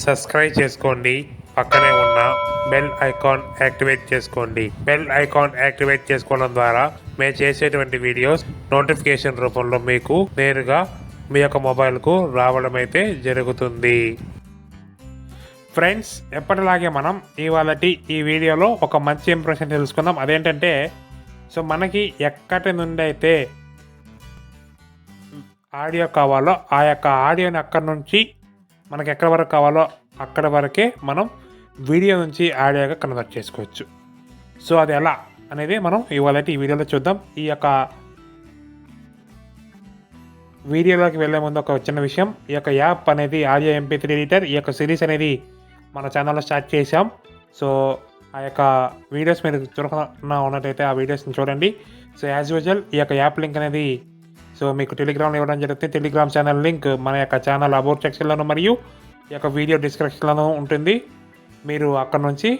Subscribe చేసుకోండి. పక్కనే ఉన్న బెల్ ఐకాన్ యాక్టివేట్ చేసుకోండి. బెల్ ఐకాన్ యాక్టివేట్ చేసుకోవడం ద్వారా మేము చేసేటువంటి వీడియోస్ నోటిఫికేషన్ రూపంలో మీకు నేరుగా మీ యొక్క మొబైల్కు రావడం అయితే జరుగుతుంది. ఫ్రెండ్స్ ఎప్పటిలాగే మనం ఇవాళ ఈ వీడియోలో ఒక మంచి ఇంప్రెషన్ తెలుసుకుందాం. అదేంటంటే సో మనకి ఎక్కడి నుండి అయితే ఆడియో కావాలో ఆ యొక్క ఆడియోని అక్కడి నుంచి మనకి ఎక్కడ వరకు కావాలో అక్కడ వరకే మనం వీడియో నుంచి ఆడియోగా కన్వర్ట్ చేసుకోవచ్చు. సో అది ఎలా అనేది మనం ఇవాళ ఈ వీడియోలో చూద్దాం. ఈ యొక్క వీడియోలోకి వెళ్ళే ముందు ఒక చిన్న విషయం. ఈ యొక్క యాప్ అనేది ఆడియో ఎంపీ త్రీ ఎడిటర్. ఈ యొక్క సిరీస్ అనేది మన ఛానల్లో స్టార్ట్ చేసాం సో ఆ యొక్క వీడియోస్ మీరు చూడకుండా ఉన్నట్టయితే ఆ వీడియోస్ని చూడండి. సో యాజ్ యూజువల్ ఈ యొక్క యాప్ లింక్ అనేది సో మీకు టెలిగ్రామ్లో ఇవ్వడం జరుగుతుంది టెలిగ్రామ్ ఛానల్ లింక్ మన యొక్క ఛానల్ అబౌట్ సెక్షన్లోను మరియు ఈ యొక్క వీడియో డిస్క్రిప్షన్లోనూ ఉంటుంది. మీరు అక్కడ నుంచి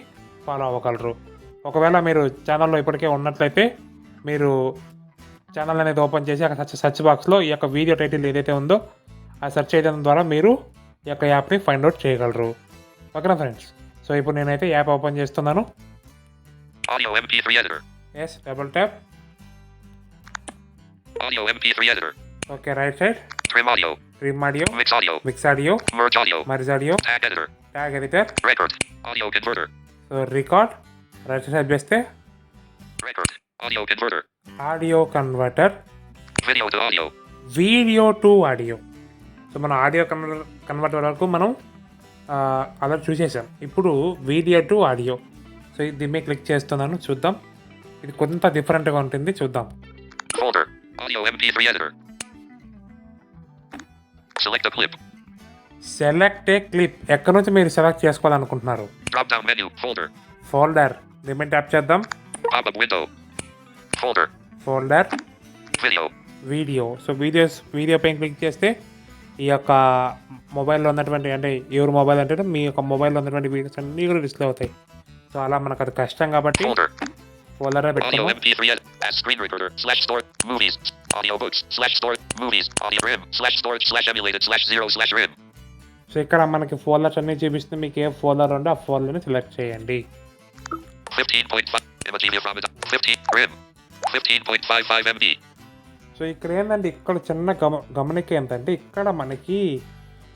ఫాలో అవ్వగలరు. ఒకవేళ మీరు ఛానల్లో ఇప్పటికే ఉన్నట్లయితే మీరు ఛానల్ అనేది ఓపెన్ చేసి అక్కడ సర్చ్ సర్చ్ బాక్స్లో ఈ యొక్క వీడియో టైటిల్ ఏదైతే ఉందో ఆ సెర్చ్ చేయడం ద్వారా మీరు ఈ యొక్క యాప్ని ఫైండ్ అవుట్ చేయగలరు. ఓకేనా ఫ్రెండ్స్ సో ఇప్పుడు నేనైతే యాప్ ఓపెన్ చేస్తున్నాను. Audio MP3 editor. S double tap Audio MP3 editor. Okay right side Trim audio. Trim audio Mix audio. Mix audio Merge audio. Merge audio Tag editor. Tag editor Record. Audio converter. So record right side చేస్తే Record. Audio converter. Audio converter Video to audio. Video to audio so మనం audio converter converter వరకు మనం అలా చూసేసాం ఇప్పుడు video to audio so దీని మీద click చేస్తున్నాను చూద్దాం ఇది కొంత డిఫరెంట్గా ఉంటుంది చూద్దాం. Audio MP3 editor. Select a clip. Select a clip ఎక్కడి నుంచి మీరు సెలెక్ట్ చేసుకోవాలనుకుంటున్నారు Drop down menu. Folder. Folder దీని ట్యాప్ చేద్దాం Pop up window. Folder. Folder Video. Video so videos video పైన క్లిక్ చేస్తే ఈ యొక్క మొబైల్లో ఉన్నటువంటి అంటే ఎవరు మొబైల్ అంటే మీ యొక్క మొబైల్లో ఉన్నటువంటి వీడియోస్ అన్నీ కూడా డిస్ప్లే అవుతాయి సో అలా మనకు అది కష్టం కాబట్టి Folder. ఫోల్డరే Audio పెట్టుకున్నాం MP3 edit. As screen recorder. Slash store. Movies. Audio books. Slash store. Movies. Audio rim. Slash storage. Slash emulated. Slash zero. Slash rim. So ఇక్కడ మనకి ఫోల్డర్స్ అన్ని చూపిస్తుంది మీకు ఏ ఫోల్డర్ ఉందో ఆ ఫోల్డర్ని సెలెక్ట్ చేయండి 15.5 Imagemedia from it. 15 RIM. 15.55 MB. So ఇక్కడ ఏంటంటే ఇక్కడ చిన్న గమ గమనిక ఏంటంటే ఇక్కడ మనకి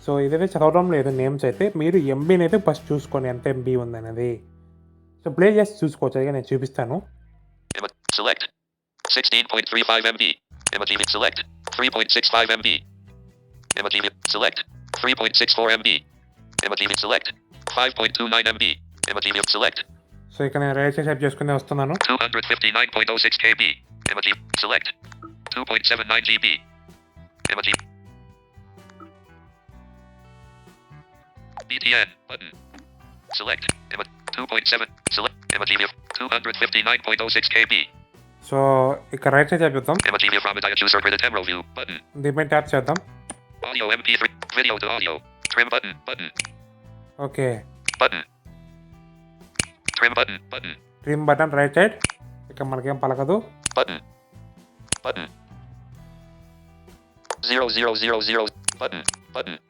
సో ఇదైతే చదవడం లేదు నేమ్స్ అయితే మీరు ఎంబీని అయితే ఫస్ట్ చూసుకోండి ఎంత ఎంబీ ఉందనేది సో ప్లే చేసి చూసుకోవచ్చు అది నేను చూపిస్తాను select 16.35 MB. Imagemedia select 3.65 MB. Imagemedia select 3.64 MB. Imagemedia select 5.29 MB. Imagemedia select so ఇక్కడ నేను రైట్ సైడ్ చేసుకుని వస్తున్నాను 259.06 KB. Imagemedia select 2.79 GB. Imagemedia BTN button. Select Ima- 2.7 select Imagemedia 259.06 KB. So ఇక్కడ రైట్ సైడ్ చూద్దాం Imagemedia from a user printed emerald view button. దీని మీద tap చేద్దాం Audio MP3 video to audio. Trim button button okay trim button right side ఇక్కడ మనకేం పలకదు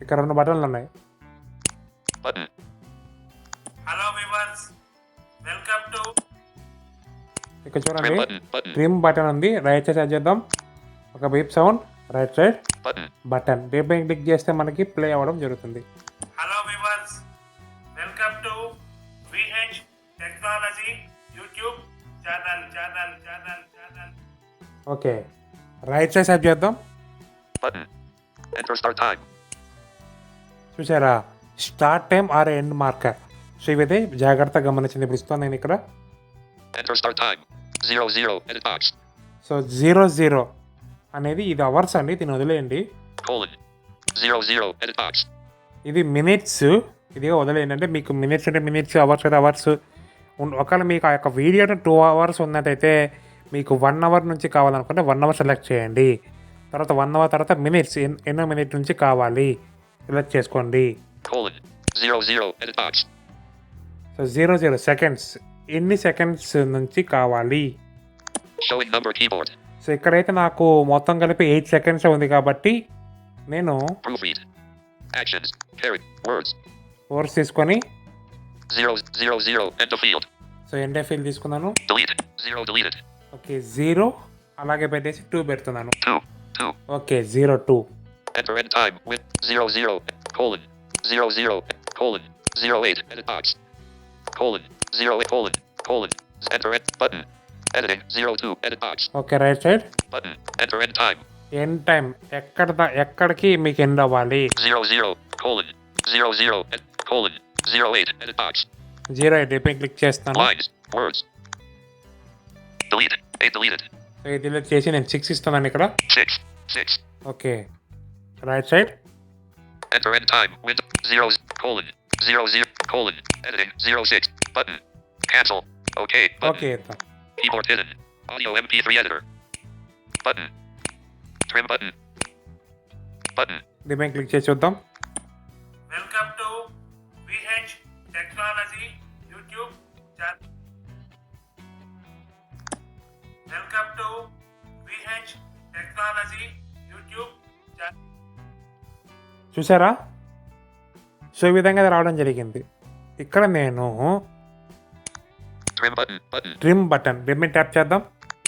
ఇక్కడ రెండు బటన్లు ఉన్నాయి. హలో వివర్స్ వెల్కమ్ టు ఇక్కడ Trim చూడండి ట్రిమ్ బటన్ ఉంది. రైట్ సైడ్ చేద్దాం. ఒక beep sound right side. Button beep పైన క్లిక్ చేస్తే మనకి ప్లే అవ్వడం జరుగుతుంది. Hello viewers welcome to VH technology YouTube channel channel channel channel okay right side set చేద్దాం. Enter start time. చూసారా? Start time or end marker so ఇవైతే జాగ్రత్తగా గమనించింది ఇప్పుడు ఇస్తాను నేను ఇక్కడ. Enter start time. Edit box. So zero zero అనేది ఇది అవర్స్ అండి దీన్ని వదిలేయండి. ఇది మినిట్స్ ఇది వదిలేయండి. అంటే మీకు మినిట్స్ అంటే మినిట్స్ అవర్స్ అంటే అవర్స్. ఒకవేళ మీకు ఆ యొక్క వీడియో టూ అవర్స్ ఉన్నట్టయితే మీకు వన్ అవర్ నుంచి కావాలనుకుంటే వన్ అవర్ సెలెక్ట్ చేయండి. తర్వాత వన్ అవర్ తర్వాత మినిట్స్ ఎన్నో మినిట్ నుంచి కావాలి. సెలెక్ట్ చేసుకోండి. So zero zero seconds. ఎన్ని సెకండ్స్ నుంచి కావాలి. సో ఇక్కడైతే నాకు మొత్తం కలిపి ఎయిట్ సెకండ్స్ ఉంది కాబట్టి నేను. ఓవర్స్ తీసుకొని. సో ఎండే ఫీల్ తీసుకున్నాను. ఓకే జీరో అలాగే పెట్టేసి టూ పెడుతున్నాను. Okay zero two Enter end time. With zero zero colon zero zero colon zero eight. Edit box. Colon zero eight colon colon. Enter end button. Editing zero two. Edit box. Okay right side Button. Enter end time. End time ఎక్కడ దా- ఎక్కడికి మీకు end అవ్వాలి Zero zero colon zero zero ed, colon zero eight. Edit box. Zero eight ఇప్పుడు click చేస్తాను Lines. Words. Deleted. Eight deleted. So ఇది delete చేసి నేను six ఇస్తున్నాను ఇక్కడ Six. Six. Okay right side Enter end time. Window zero z- colon zero zero colon editing zero six button. Cancel. Okay. Button. Okay Keyboard hidden. Audio MP3 editor. Button. Trim button. Button. దీని click చేసి చూద్దాం welcome to VH technology YouTube welcome to VH technology YouTube చూసారా so ఈ విధంగా రావడం జరిగింది ఇక్కడ నేను Trim button. Button. Trim button దీన్ని ట్యాప్ చేద్దాం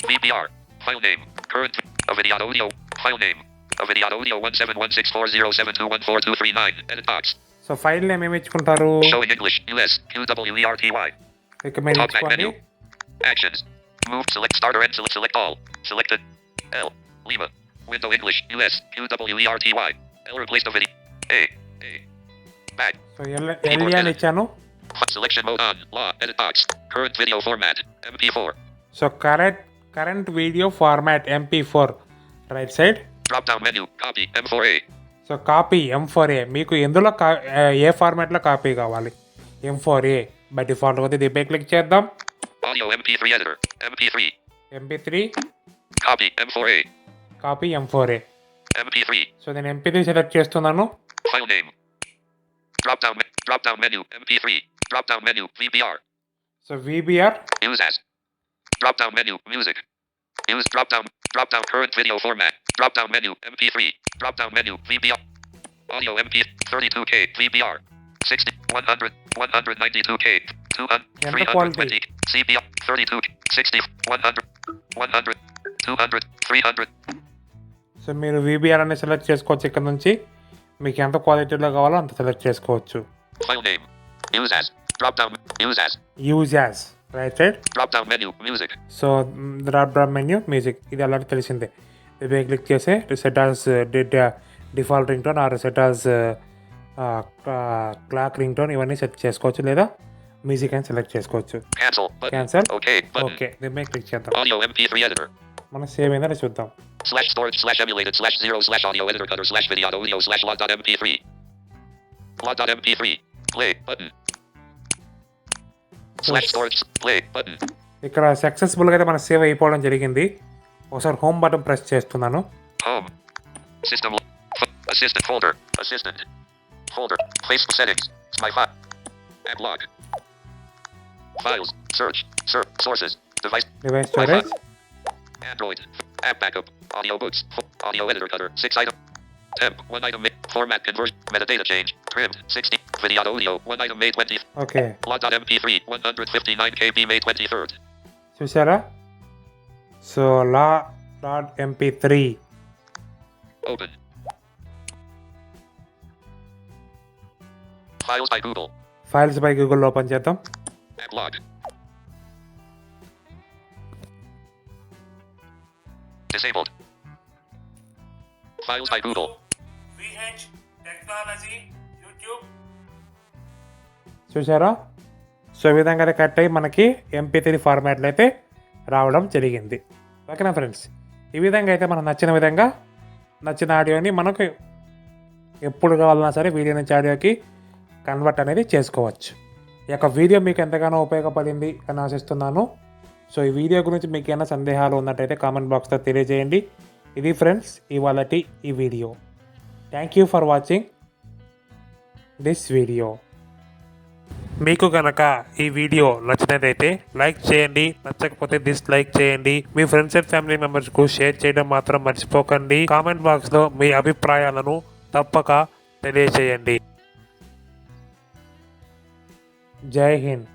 VBR. File name. Current. Avidian audio. File name. Avidian audio 1716407214239. Edit box. So file name ఏమి ఇచ్చుకుంటారు Showing English. US. QWERTY. ఇక మీరు Talkback ఇచ్చుకోండి menu. Actions. Move. Select starter and select, select all. Selected. L. Lima. Window English. US. QWERTY. L replaced the video. A. A. Back. So L LE అని ఇచ్చాను Selection mode on. Law. Edit box. Current video format. MP4. So correct current video format MP four right side Drop down menu. Copy. M4A. So copy M four A మీకు ఎందులో కా ఏ ఫార్మాట్లో copy కావాలి M four A by default కొద్ది దీపే click చేద్దాం Audio MP3 editor. MP3. MP three Copy. M4A. Copy M four A MP3. So నేను ఎంపీ త్రీ సెలెక్ట్ చేస్తున్నాను File name. Drop down. Me- drop down menu. MP3. Drop down menu. VBR. So VBR Use as. Drop down menu. Music. Use drop down. Drop down current video format. Drop down menu. MP3. Drop down menu. VBR. Audio MP 32K. VBR. 60. 100. 192K. 200. Yeah, 320. CBR. 32. 60. 100. 100. 200. 300. So మీరు VBR అని select చేసుకోవచ్చు ఇక్కడ నుంచి మీకు ఎంత క్వాలిటీలో కావాలో అంత సెలెక్ట్ చేసుకోవచ్చు File name. Use as. Drop down. Use as. Use as right side Drop down menu. Music. So drop drop menu music ఇది అలాంటి తెలిసిందే దీపే క్లిక్ చేసి set as default ringtone or set as clock ringtone ఇవన్నీ set చేసుకోవచ్చు లేదా music అని select చేసుకోవచ్చు. క్యాన్సల్. ఓకే దీపే క్లిక్ చేద్దాం Audio MP3 editor. మనం సేవ్ అయిందని చూద్దాం Slash storage slash emulated slash zero slash audio editor cutter slash video audio slash log dot mp3. Log dot mp3. Play button. Slash storage play button. ఇక్కడ సక్సెస్ఫుల్గా అయితే మన save అయిపోవడం జరిగింది ఒకసారి హోమ్ బటన్ ప్రెస్ చేస్తున్నాను Home. System. lo- F- assistant folder. Assistant. Folder. Facebook settings. My file. App log. Files. Search. Search. Sources. Device. Device storage Android. App backup. Audio books. Fo- Audio editor cutter. Six item. Temp. One item. ma- Format conversion. Metadata change. Trimmed. 60. Video audio. One item May 20. Okay Log.mp3. 159 KB May 23rd. చూసారా so log dot MP three Open. Files by Google. Files by Google open చేద్దాం App log. Disabled. Files by Google. చూసారా so ఈ విధంగా cut అయ్యి మనకి MP three ఫార్మాట్లో అయితే రావడం జరిగింది. ఓకేనా ఫ్రెండ్స్? ఈ విధంగా అయితే మనకు నచ్చిన విధంగా నచ్చిన ఆడియోని మనకు ఎప్పుడు కావాలన్నా సరే వీడియో నుంచి ఆడియోకి కన్వర్ట్ అనేది చేసుకోవచ్చు. ఈ యొక్క వీడియో మీకు ఎంతగానో ఉపయోగపడింది అని ఆశిస్తున్నాను. సో ఈ వీడియో గురించి మీకు ఏమైనా సందేహాలు ఉన్నట్టయితే కామెంట్ బాక్స్లో తెలియజేయండి. ఇది ఫ్రెండ్స్ ఇవాళటి ఈ video. Thank you for watching this video మీకు కనుక ఈ వీడియో నచ్చినట్లయితే లైక్ చేయండి. నచ్చకపోతే డిస్లైక్ చేయండి. మీ ఫ్రెండ్స్ అండ్ ఫ్యామిలీ మెంబర్స్కు షేర్ చేయడం మాత్రం మర్చిపోకండి. కామెంట్ బాక్స్లో మీ అభిప్రాయాలను తప్పక తెలియజేయండి. జై హింద్.